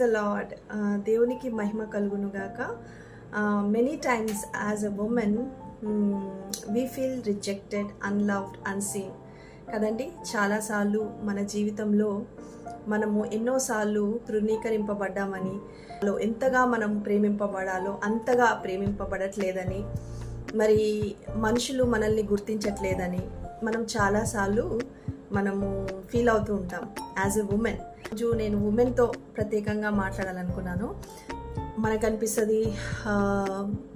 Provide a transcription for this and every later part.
The lord uh, దేవునికి మహిమ కలుగునుగాక many times as a women we feel rejected unloved unseen కదండి? చాలాసార్లు మన జీవితంలో మనము ఎన్నోసార్లు తృణీకరింపబడ్డామని ఎంతగా మనం ప్రేమింపబడాలో అంతగా ప్రేమింపబడట్లేదని మరి మనుషులు మనల్ని గుర్తించట్లేదని మనం చాలాసార్లు మనము ఫీల్ అవుతూ ఉంటాం యాజ్ ఎ ఉమెన్. రోజు నేను ఉమెన్తో ప్రత్యేకంగా మాట్లాడాలనుకున్నాను. మనకు అనిపిస్తుంది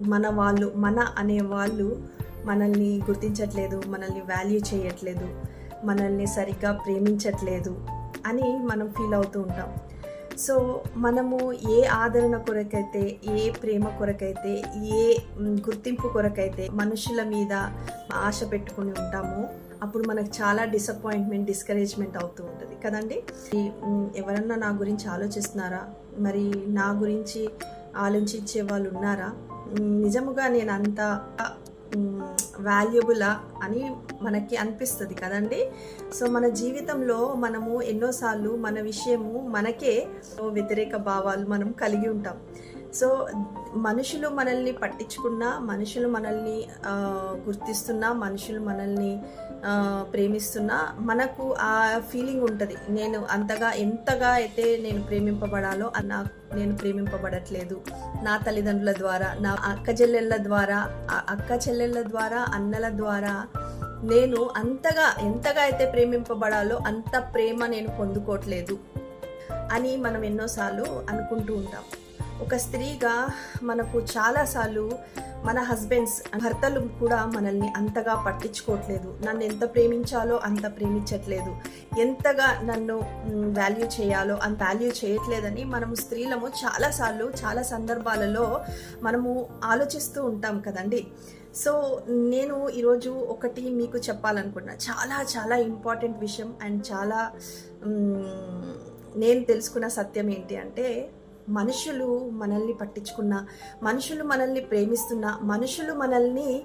మన వాళ్ళు మన అనే వాళ్ళు మనల్ని గుర్తించట్లేదు మనల్ని వాల్యూ చేయట్లేదు మనల్ని సరిగ్గా ప్రేమించట్లేదు అని మనం ఫీల్ అవుతూ ఉంటాం. సో మనము ఏ ఆదరణ కొరకైతే ఏ ప్రేమ కొరకైతే ఏ గుర్తింపు కొరకైతే మనుషుల మీద ఆశ పెట్టుకుని ఉంటామో అప్పుడు మనకు చాలా డిసప్పాయింట్మెంట్ డిస్కరేజ్మెంట్ అవుతూ ఉంటుంది. కదండి? ఎవరన్నా నా గురించి ఆలోచిస్తున్నారా? మరి నా గురించి ఆలోచించే వాళ్ళు ఉన్నారా? నిజముగా నేను అంత వాల్యుబులా అని మనకి అనిపిస్తుంది కదండి? సో మన జీవితంలో మనము ఎన్నోసార్లు మన విషయము మనకే వ్యతిరేక భావాలు మనం కలిగి ఉంటాం. సో మనుషులు మనల్ని పట్టించుకున్నా మనుషులు మనల్ని గుర్తిస్తున్నా మనుషులు మనల్ని ప్రేమిస్తున్నా మనకు ఆ ఫీలింగ్ ఉంటుంది. నేను అంతగా ఎంతగా అయితే నేను ప్రేమింపబడాలో అన్న నేను ప్రేమింపబడట్లేదు. నా తల్లిదండ్రుల ద్వారా నా అక్క చెల్లెళ్ళ ద్వారా అక్క చెల్లెళ్ళ ద్వారా అన్నల ద్వారా నేను అంతగా ఎంతగా అయితే ప్రేమింపబడాలో అంత ప్రేమ నేను పొందుకోవట్లేదు అని మనం ఎన్నోసార్లు అనుకుంటూ ఉంటాం. ఒక స్త్రీగా మనకు చాలాసార్లు మన హస్బెండ్స్ భర్తలు కూడా మనల్ని అంతగా పట్టించుకోవట్లేదు. నన్ను ఎంత ప్రేమించాలో అంత ప్రేమించట్లేదు. ఎంతగా నన్ను వాల్యూ చేయాలో అంత వాల్యూ చేయట్లేదని మనము స్త్రీలము చాలాసార్లు చాలా సందర్భాలలో మనము ఆలోచిస్తూ ఉంటాం కదండి. సో నేను ఈరోజు ఒకటి మీకు చెప్పాలనుకున్నా. చాలా చాలా ఇంపార్టెంట్ విషయం అండ్ చాలా నేను తెలుసుకున్న సత్యం ఏంటి అంటే మనుషులు మనల్ని పట్టించుకున్న మనుషులు మనల్ని ప్రేమిస్తున్న మనుషులు మనల్ని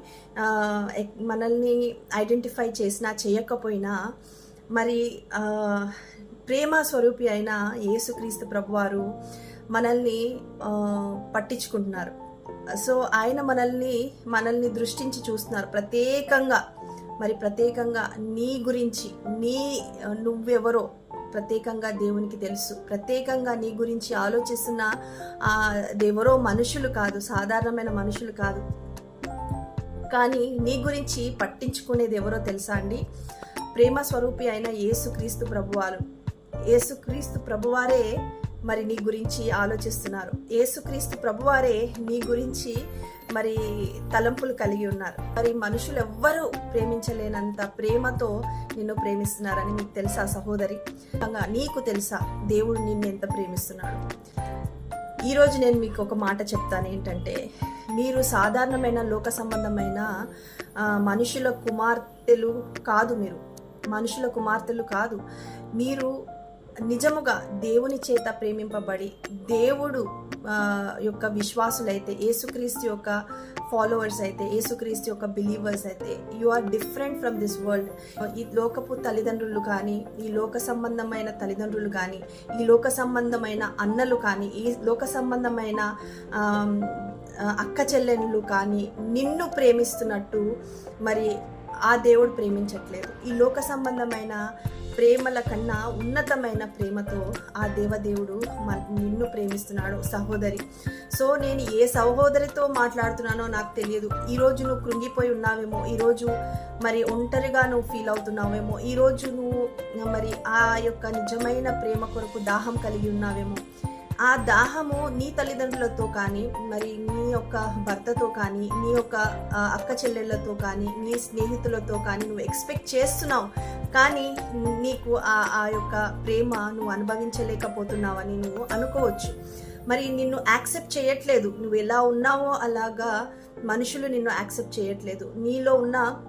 మనల్ని ఐడెంటిఫై చేసినా చేయకపోయినా మరి ప్రేమ స్వరూపి అయిన యేసుక్రీస్తు ప్రభువారు మనల్ని పట్టించుకుంటున్నారు. సో ఆయన మనల్ని మనల్ని దృష్టించి చూస్తున్నారు. ప్రత్యేకంగా మరి ప్రత్యేకంగా నీ గురించి నీ నువ్వెవరో ప్రత్యేకంగా దేవునికి తెలుసు. ప్రత్యేకంగా నీ గురించి ఆలోచిస్తున్న ఆ ఎవరో మనుషులు కాదు సాధారణమైన మనుషులు కాదు. కానీ నీ గురించి పట్టించుకునేది ఎవరో తెలుసా అండి? ప్రేమ స్వరూపి అయిన యేసుక్రీస్తు ప్రభువారు. యేసుక్రీస్తు ప్రభువారే మరి నీ గురించి ఆలోచిస్తున్నారు. యేసుక్రీస్తు ప్రభువారే నీ గురించి మరి తలంపులు కలిగి ఉన్నారు. మరి మనుషులు ఎవ్వరూ ప్రేమించలేనంత ప్రేమతో నిన్ను ప్రేమిస్తున్నారని మీకు తెలుసా సహోదరి? నీకు తెలుసా దేవుడు నిన్ను ఎంత ప్రేమిస్తున్నాడు? ఈరోజు నేను మీకు ఒక మాట చెప్తాను ఏంటంటే మీరు సాధారణమైన లోక సంబంధమైన మనుషుల కుమార్తెలు కాదు మీరు. మనుషుల కుమార్తెలు కాదు. మీరు నిజముగా దేవుని చేత ప్రేమింపబడి దేవుడు యొక్క విశ్వాసులైతే యేసుక్రీస్తు యొక్క ఫాలోవర్స్ అయితే యేసుక్రీస్తు యొక్క బిలీవర్స్ అయితే you are different from this world ఈ లోకపు తల్లిదండ్రులు కానీ ఈ లోక సంబంధమైన తల్లిదండ్రులు కానీ ఈ లోక సంబంధమైన అన్నలు కానీ ఈ లోక సంబంధమైన అక్క చెల్లెళ్ళు కానీ నిన్ను ప్రేమిస్తున్నట్టు మరి ఆ దేవుడు ప్రేమించట్లేదు. ఈ లోక సంబంధమైన ప్రేమల కన్నా ఉన్నతమైన ప్రేమతో ఆ దేవదేవుడు నిన్ను ప్రేమిస్తున్నాడు సహోదరి. సో నేను ఏ సహోదరితో మాట్లాడుతున్నానో నాకు తెలియదు. ఈరోజు నువ్వు కృంగిపోయి ఉన్నావేమో ఈరోజు మరి ఒంటరిగా నువ్వు ఫీల్ అవుతున్నావేమో ఈరోజు నువ్వు మరి ఆ యొక్క నిజమైన ప్రేమ కొరకు దాహం కలిగి ఉన్నావేమో. ఆ దాహము నీ తల్లిదండ్రులతో కానీ మరి నీ యొక్క భర్తతో కానీ నీ యొక్క అక్క చెల్లెళ్ళతో కానీ నీ స్నేహితులతో కానీ నువ్వు ఎక్స్పెక్ట్ చేస్తున్నావు. కానీ నీకు ఆ ఆ యొక్క ప్రేమ నువ్వు అనుభవించలేకపోతున్నావని నువ్వు అనుకోవచ్చు. మరి నిన్ను యాక్సెప్ట్ చేయట్లేదు. నువ్వు ఎలా ఉన్నావో అలాగా మనుషులు నిన్ను యాక్సెప్ట్ చేయట్లేదు. నీలో ఉన్న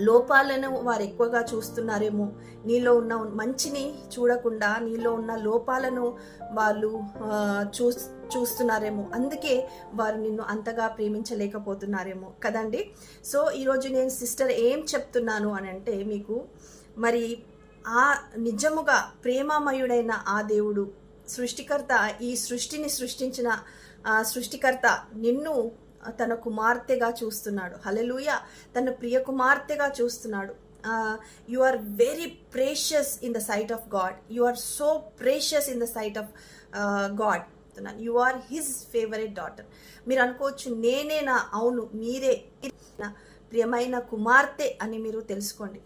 లోపాలను వారు ఎక్కువగా చూస్తున్నారేమో. నీలో ఉన్న మంచిని చూడకుండా నీలో ఉన్న లోపాలను వాళ్ళు చూ చూస్తున్నారేమో. అందుకే వారు నిన్ను అంతగా ప్రేమించలేకపోతున్నారేమో కదండి. సో ఈరోజు నేను సిస్టర్ ఏం చెప్తున్నాను అని అంటే మీకు మరి ఆ నిజముగా ప్రేమామయుడైన ఆ దేవుడు సృష్టికర్త ఈ సృష్టిని సృష్టించిన ఆ, సృష్టికర్త నిన్ను తన కుమార్తెగా చూస్తున్నాడు. హలెలూయ తన ప్రియ కుమార్తెగా చూస్తున్నాడు. You are very precious in the sight of God you are so precious in the sight of God you are his favourite daughter మీరు అనుకోవచ్చు నేనే నా అవును మీరే. ప్రియమైన కుమార్తె అని మీరు తెలుసుకోండి.